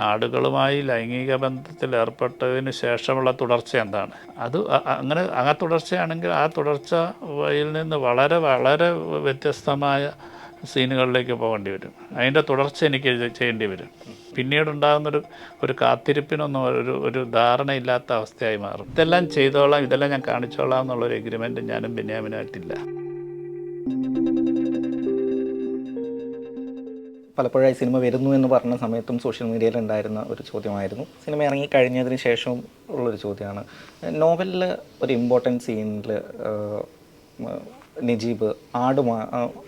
ആടുകളുമായി ലൈംഗിക ബന്ധത്തിൽ ഏർപ്പെട്ടതിന് ശേഷമുള്ള തുടർച്ച എന്താണ്? അത് അങ്ങനെ ആ തുടർച്ചയാണെങ്കിൽ ആ തുടർച്ചയിൽ നിന്ന് വളരെ വളരെ വ്യത്യസ്തമായ സീനുകളിലേക്ക് പോകേണ്ടി വരും. അതിന്റെ തുടർച്ച എനിക്ക് ചെയ്യേണ്ടി വരും. പിന്നീടുണ്ടാകുന്നൊരു ഒരു കാത്തിരിപ്പിനൊന്നും ഒരു ഒരു ധാരണയില്ലാത്ത അവസ്ഥയായി മാറും. ഇതെല്ലാം ചെയ്തോളാം ഇതെല്ലാം ഞാൻ കാണിച്ചോളാം എന്നുള്ളൊരു എഗ്രിമെന്റ് ഞാനും ബെന്യാമിനായിട്ടില്ല പലപ്പോഴായി സിനിമ വരുന്നു എന്ന് പറഞ്ഞ സമയത്തും സോഷ്യൽ മീഡിയയിൽ ഉണ്ടായിരുന്ന ഒരു ചോദ്യമായിരുന്നു. സിനിമ ഇറങ്ങി കഴിഞ്ഞതിന് ശേഷവും ഉള്ളൊരു ചോദ്യമാണ്. നോവലിൽ ഒരു ഇമ്പോർട്ടന്റ് സീനിൽ നജീബ് ആടുമാ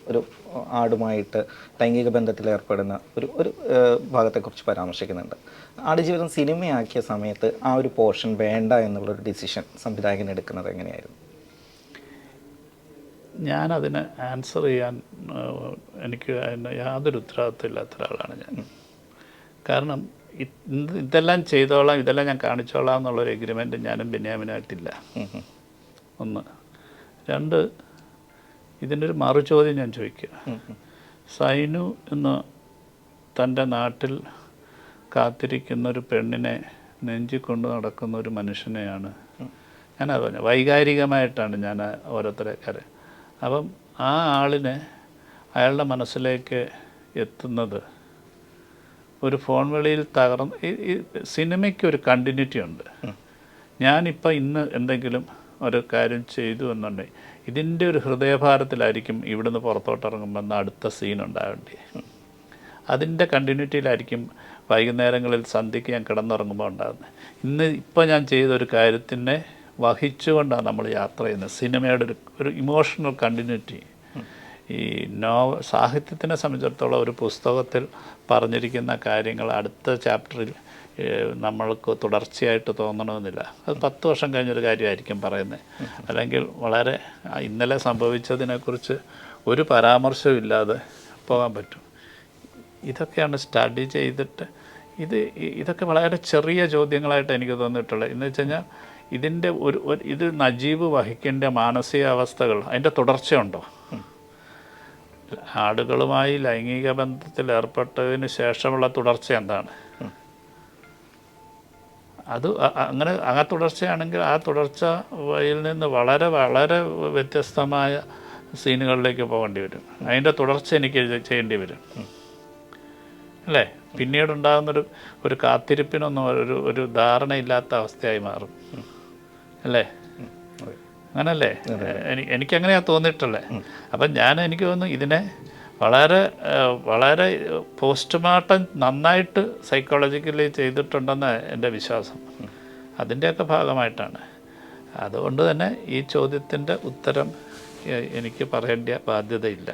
ഒരു ആടുമായിട്ട് ലൈംഗിക ബന്ധത്തിൽ ഏർപ്പെടുന്ന ഒരു ഒരു ഭാഗത്തെക്കുറിച്ച് പരാമർശിക്കുന്നുണ്ട്. ആടുജീവിതം സിനിമയാക്കിയ സമയത്ത് ആ ഒരു പോർഷൻ വേണ്ട എന്നുള്ളൊരു ഡിസിഷൻ സംവിധായകൻ എടുക്കുന്നത് എങ്ങനെയായിരുന്നു? ഞാനതിന് ആൻസർ ചെയ്യാൻ എനിക്ക് അതിന് യാതൊരു ഉത്തരവാദിത്വം ഇല്ലാത്ത ഒരാളാണ് ഞാൻ കാരണം ഇതെല്ലാം ചെയ്തോളാം ഇതെല്ലാം ഞാൻ കാണിച്ചോളാം എന്നുള്ളൊരു എഗ്രിമെന്റ് ഞാനും ബെന്യാമിനായിട്ടില്ല. ഒന്ന് രണ്ട് ഇതിന്റെ ഒരു മറുചോദ്യം ഞാൻ ചോദിക്കുക. സൈനു എന്ന തന്റെ നാട്ടിൽ കാത്തിരിക്കുന്ന ഒരു പെണ്ണിനെ നെഞ്ചി കൊണ്ടു നടക്കുന്ന ഒരു മനുഷ്യനെയാണ് ഞാനത് പറഞ്ഞു വൈകാരികമായിട്ടാണ് ഞാൻ ഓരോരുത്തരെ കാര്യം അപ്പം ആ ആളിന് അയാളുടെ മനസ്സിലേക്ക് എത്തുന്നത് ഒരു ഫോൺ വിളിയിൽ തകർന്ന് ഈ സിനിമയ്ക്ക് ഒരു കണ്ടിന്യൂറ്റി ഉണ്ട്. ഞാനിപ്പോൾ ഇന്ന് എന്തെങ്കിലും ഒരു കാര്യം ചെയ്തു എന്നുണ്ടെങ്കിൽ ഇതിന്റെ ഒരു ഹൃദയഭാരത്തിലായിരിക്കും ഇവിടുന്ന് പുറത്തോട്ട് ഇറങ്ങുമ്പോൾ അടുത്ത സീൻ ഉണ്ടാവേണ്ടി അതിന്റെ കണ്ടിന്യൂറ്റിയിലായിരിക്കും വൈകുന്നേരങ്ങളിൽ സന്ധ്യയ്ക്ക് ഞാൻ കിടന്നുറങ്ങുമ്പോൾ ഉണ്ടാകുന്നത് ഇന്ന് ഇപ്പോൾ ഞാൻ ചെയ്ത ഒരു കാര്യത്തിനെ വഹിച്ചുകൊണ്ടാണ് നമ്മൾ യാത്ര ചെയ്യുന്നത്. സിനിമയുടെ ഒരു ഒരു ഇമോഷണൽ കണ്ടിന്യൂറ്റി ഈ നോവ സാഹിത്യത്തിനെ സംബന്ധിച്ചിടത്തോളം ഒരു പുസ്തകത്തിൽ പറഞ്ഞിരിക്കുന്ന കാര്യങ്ങൾ അടുത്ത ചാപ്റ്ററിൽ നമ്മൾക്ക് തുടർച്ചയായിട്ട് തോന്നണമെന്നില്ല. അത് പത്ത് വർഷം കഴിഞ്ഞൊരു കാര്യമായിരിക്കും പറയുന്നത്. അല്ലെങ്കിൽ വളരെ ഇന്നലെ സംഭവിച്ചതിനെക്കുറിച്ച് ഒരു പരാമർശവും ഇല്ലാതെ പോകാൻ പറ്റും. ഇതൊക്കെയാണ് സ്റ്റഡി ചെയ്തിട്ട് ഇത് ഇതൊക്കെ വളരെ ചെറിയ ചോദ്യങ്ങളായിട്ട് എനിക്ക് തോന്നിയിട്ടുള്ളത്. എന്ന് വെച്ച് കഴിഞ്ഞാൽ ഇതിന്റെ ഒരു ഇത് നജീബ് വഹിക്കേണ്ട മാനസികാവസ്ഥകൾ അതിന്റെ തുടർച്ചയുണ്ടോ? ആടുകളുമായി ലൈംഗിക ബന്ധത്തിൽ ഏർപ്പെട്ടതിന് ശേഷമുള്ള തുടർച്ച എന്താണ്? അത് അങ്ങനെ ആ തുടർച്ചയാണെങ്കിൽ ആ തുടർച്ച വയിൽ നിന്ന് വളരെ വളരെ വ്യത്യസ്തമായ സീനുകളിലേക്ക് പോകേണ്ടി വരും. അതിന്റെ തുടർച്ച എനിക്ക് ചെയ്യേണ്ടി വരും. അല്ലേ? പിന്നീടുണ്ടാകുന്നൊരു ഒരു കാത്തിരിപ്പിനൊന്നും ഒരു ഒരു ധാരണയില്ലാത്ത അവസ്ഥയായി മാറും. അല്ലേ. അങ്ങനല്ലേ? എനിക്ക് എനിക്കങ്ങനെയാ തോന്നിയിട്ടുള്ളത് അപ്പം ഞാൻ എനിക്ക് തോന്നുന്നു ഇതിനെ വളരെ വളരെ പോസ്റ്റ്മോർട്ടം നന്നായിട്ട് സൈക്കോളജിക്കലി ചെയ്തിട്ടുണ്ടെന്ന് എന്റെ വിശ്വാസം. അതിന്റെയൊക്കെ ഭാഗമായിട്ടാണ്. അതുകൊണ്ട് തന്നെ ഈ ചോദ്യത്തിന്റെ ഉത്തരം എനിക്ക് പറയേണ്ട ബാധ്യതയില്ല.